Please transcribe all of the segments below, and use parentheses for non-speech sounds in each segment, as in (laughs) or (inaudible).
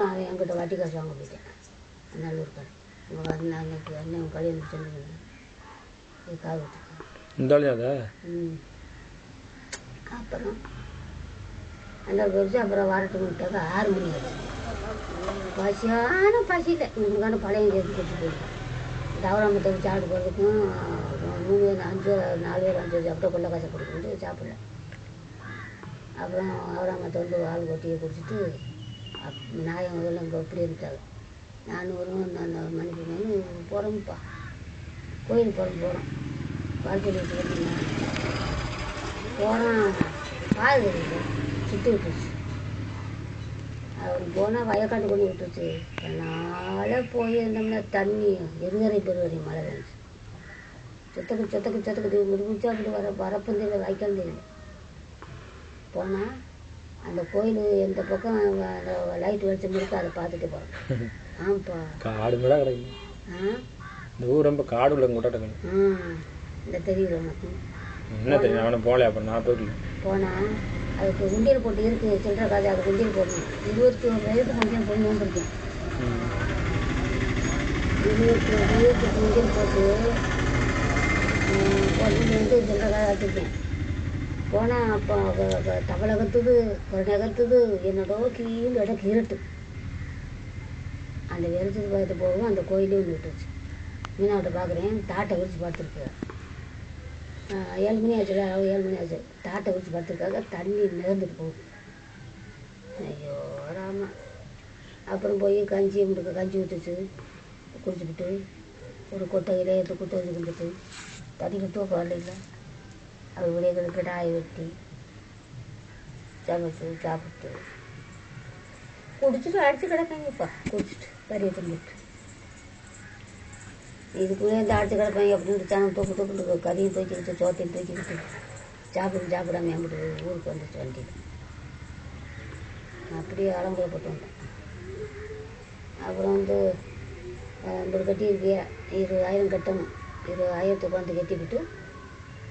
அவன் என்கிட்ட வட்டி காசு வாங்க போயிட்டேன். நல்லூர் கடை இங்கே வந்து அன்னைக்கு அண்ணன் கல்யாணம் சொன்னது இது அதை ம். அப்புறம் அந்த பெருசு அப்புறம் வரட்டும்ட்டாக்க ஆறு மணி ஆச்சு. பசியான பசியில் உங்களுக்கான பழைய சேர்த்து கொடுத்து போயிட்டேன். தவறாமத்துக்கு சாப்பிட்டு போகிறதுக்கும் மூணு பேர் அஞ்சு நாலு பேர் அஞ்சு அப்படியே கொள்ள காசை கொடுக்குறது சாப்பிடல. அப்புறம் அவராமத்தை வந்து ஆள் கொட்டியை குடிச்சிட்டு அப் நாயம் முதல்ல அப்படி இப்படி இருந்தாங்க ஒரு அந்த மணிக்கு மேலே போகிறோம்ப்பா கோயிலுக்கு போகிறோம் போகிறோம் வாழ்க்கை போகிறான் பால் கிடைக்கல சுற்றி விட்டுருச்சு. அவர் போனால் வயக்காட்டு கொண்டு விட்டுருச்சு. அதனால் போயிருந்தோம்னா தண்ணி இருவரை பெருவரை மழை இருந்துச்சு சொத்தக்கு சொத்தக்கு சொத்தக்கு முடிச்சா அப்படி வர வரப்பும் தெரியல வாய்க்கால் தெரியல போனால் அந்த கோயில் எந்த பக்கம் அந்த லைட் வெளிச்சம் இருக்கோ அதை பார்த்துட்டு போகிறோம் (laughs) ஆமாப்பா. காடு மேடா கிடக்கு ஆ? இந்த ஊர் ரொம்ப காடு உள்ள கூட்டாட்ட கிடக்கு. ஆ இந்த தெரியல உனக்கு. என்ன தெரியும் அவனை போகல அப்புறம் நான் போயிடல போனால் அதுக்கு உண்டியல் போட்டு இருக்கு சில்லற காசு அதுக்கு உண்டியல் போடணும். இருபத்தி ஒரு வயதுக்கு உண்டியல் போய் நோண்டிருக்கேன் இருபத்தி ஒரு வயதுக்கு உண்டியல் போட்டு போட்டு வந்து சில்லற காசு வச்சுருக்கேன். போனால் அப்போ தமிழகத்துது அவ என்னடோ கீழே இடம் கீரட்டு அந்த வெளிச்சத்து பார்த்து போகவும் அந்த கோயிலே ஒன்று விட்டுருச்சு. மீனாவிட்ட பார்க்குறேன் தாட்டை விரிச்சு பார்த்துருக்கு. ஏழு மணி ஆச்சு ஏழு மணி ஆச்சு. தாட்டை விரிச்சு படுத்துருக்காங்க தண்ணி நிறந்துட்டு போகும் ஐயோ ராமா. அப்புறம் போய் கஞ்சி முடுக்க கஞ்சி ஊற்றுச்சு குடிச்சுக்கிட்டு ஒரு கொட்டை எடுத்து குத்த வச்சு கும்பிட்டு தண்ணி தூக்கம் வரல அவர் விடிய கிடக்கு வெட்டி சமைச்சு சாப்பிட்டு குடிச்சிட்டு அடிச்சு கிடக்காங்கப்பா குடிச்சிட்டு கறியை தின்னுட்டு இதுக்குள்ளே இந்த அடிச்சு கிடப்பாங்க அப்படின்னு சாணம் தூக்கு தூக்கிட்டு கறியும் தூக்கிக்கிட்டு சோத்தையும் தூக்கிக்கிட்டு சாப்பிட்டு சாப்பிடாம எம்பிட்டு ஊருக்கு வந்துச்சு வண்டியில் அப்படியே அலங்குலப்பட்டு வந்தேன் அப்புறம் வந்து இப்படி கட்டியிருக்கியா இருபதாயிரம் கட்டணும் இருபதாயிரத்துக்கு வந்து கட்டிவிட்டு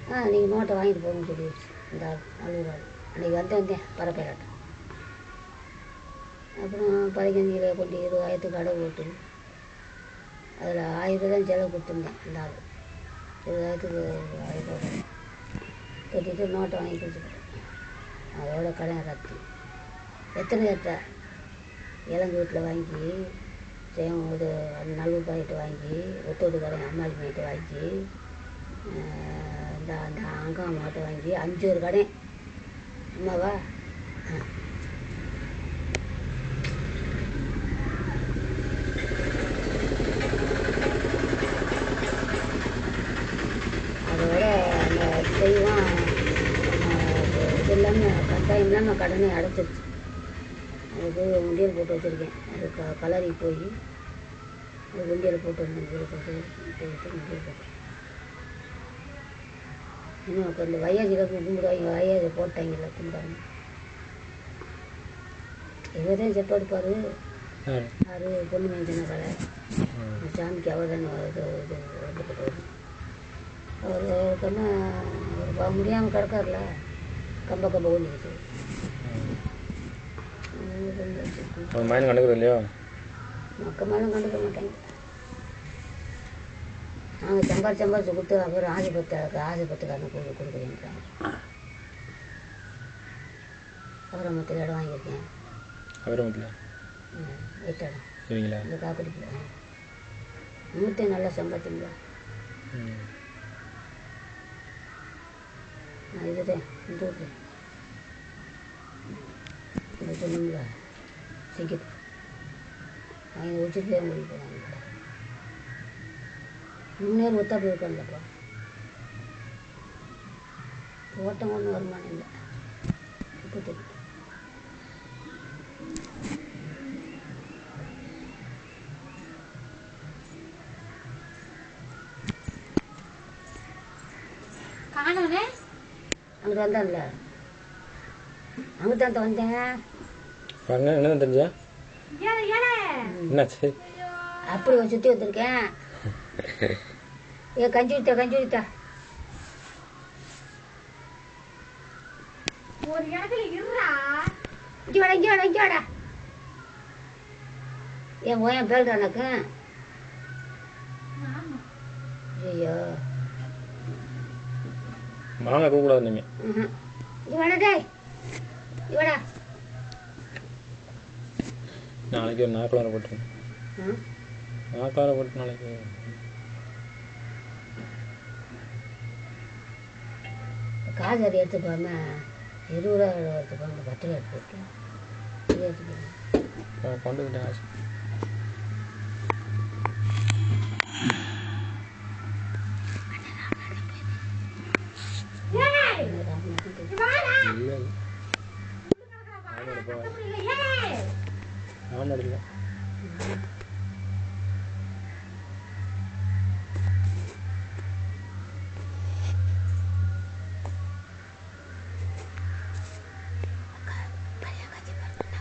ஆ நீங்கள் நோட்டை வாங்கிட்டு போகணும்னு சொல்லிடுச்சு இந்த ஆள் நல்லூர் ஆள் அன்றைக்கி வந்தேன் வந்தேன் பரப்பேராட்டம் அப்புறம் பதினஞ்சில் கொண்டு இருபதாயிரத்துக்கு கடை போட்டு அதில் ஆயிரம் தான் செலவு கொடுத்துருந்தேன் இந்த ஆள். இருபதாயிரத்துக்கு ஆயிரம் ரூபாய் கட்டிட்டு நோட்டை வாங்கி கொடுத்துக்கிட்டேன் அதோட கடன் ரத்து. எத்தனை ஏற்ற? இளங்கு வீட்டில் வாங்கி சேம் இது நல்லூர் பாயிட்டு வாங்கி ஒத்தோடு கடன் அம்மாளி பாயிட்டு வாங்கி இந்த அந்த அங்காம் மாட்டை வாங்கி அஞ்சு ஒரு கடை. அம்மாவா அதோட அந்த தெய்வம் இது இல்லாமல் கட்டாயம் இல்லாமல் கடனை அடைச்சிருச்சு. அதுக்கு உண்டியல் போட்டு வச்சுருக்கேன். அது க கலரி போய் அது உண்டியல் போட்டு வந்து உண்டியல் போட்டு உண்டியல் போட்டு. இன்னும் அப்போ இந்த வையாஜியில் கும்பிடுவாங்க வையாஜி போட்டாங்கல்ல கும்பிடாங்க இவர் தான் செப்பு எடுப்பார் யாரு? பொண்ணு மேய்ச்சின. இந்த சாமிக்கு அவர் தானே இது இது வந்துட்டு அவர் கண்ணா அவர் முடியாமல் கிடக்கார்ல. கம்ப கம்ப ஓடிக்கிட்டு மைண்ட் கண்டுக்கிறது இல்லையோ மக்க மேலும் கண்டுக்க மாட்டாங்க. நாங்கள் சம்பாரிச்சு சம்பாரிச்சு கொடுத்து அப்புறம் ஆதிபத்து ஆதிபத்துக்காரன் கொடு கொடுக்குறேன்றாங்க அப்புறம் மற்ற இடம் வாங்கியிருக்கேன். அவரும் இல்லை ம், எட்டு இடம். சரிங்களா? இந்த காப்பிடிப்பில் மூட்டை நல்லா சம்பாதிங்களா இதுதான் இந்த ஊரில் இந்த சொன்னோம்ல சிங்கப்பூர். வாங்கி வச்சுட்டு முடிவு போனாங்க. முன்னேறு ஒத்தா போயிருக்காங்களப்பா ஓட்டம் ஒன்றும் வருமானம் இல்லை. இப்போ தெரியும் காணோனே? அங்கிட்டு வந்தான்ல. அங்கிட்டு தான் வந்தேன் என்ன தெரிஞ்சா? என்னாச்சு? அப்படி சுற்றி வந்திருக்கேன். ஏ கஞ்சி வித்தா கஞ்சி ஒரு இடத்துல இருறா இங்கே வாடா இங்கே வாடா இங்கே வாடா ஏன் ஓயன் பேர் எனக்கு ஐயோ மாங்காய் கூடாது நீங்கள் ம்ஹும். இங்க வாடா டேய் இங்க வாடா நாளைக்கு ஒரு நாற்களார போட்டுருங்க ம் நாற்களார போட்டு நாளைக்கு காசு அதை எடுத்து போகாம இருபது ரூபா எடுத்து போகாம பத்து ரூபா எடுத்து போட்டு இதை எடுத்து போங்க ஆ, கொண்டு வந்துட்டேன் காசு. இந்த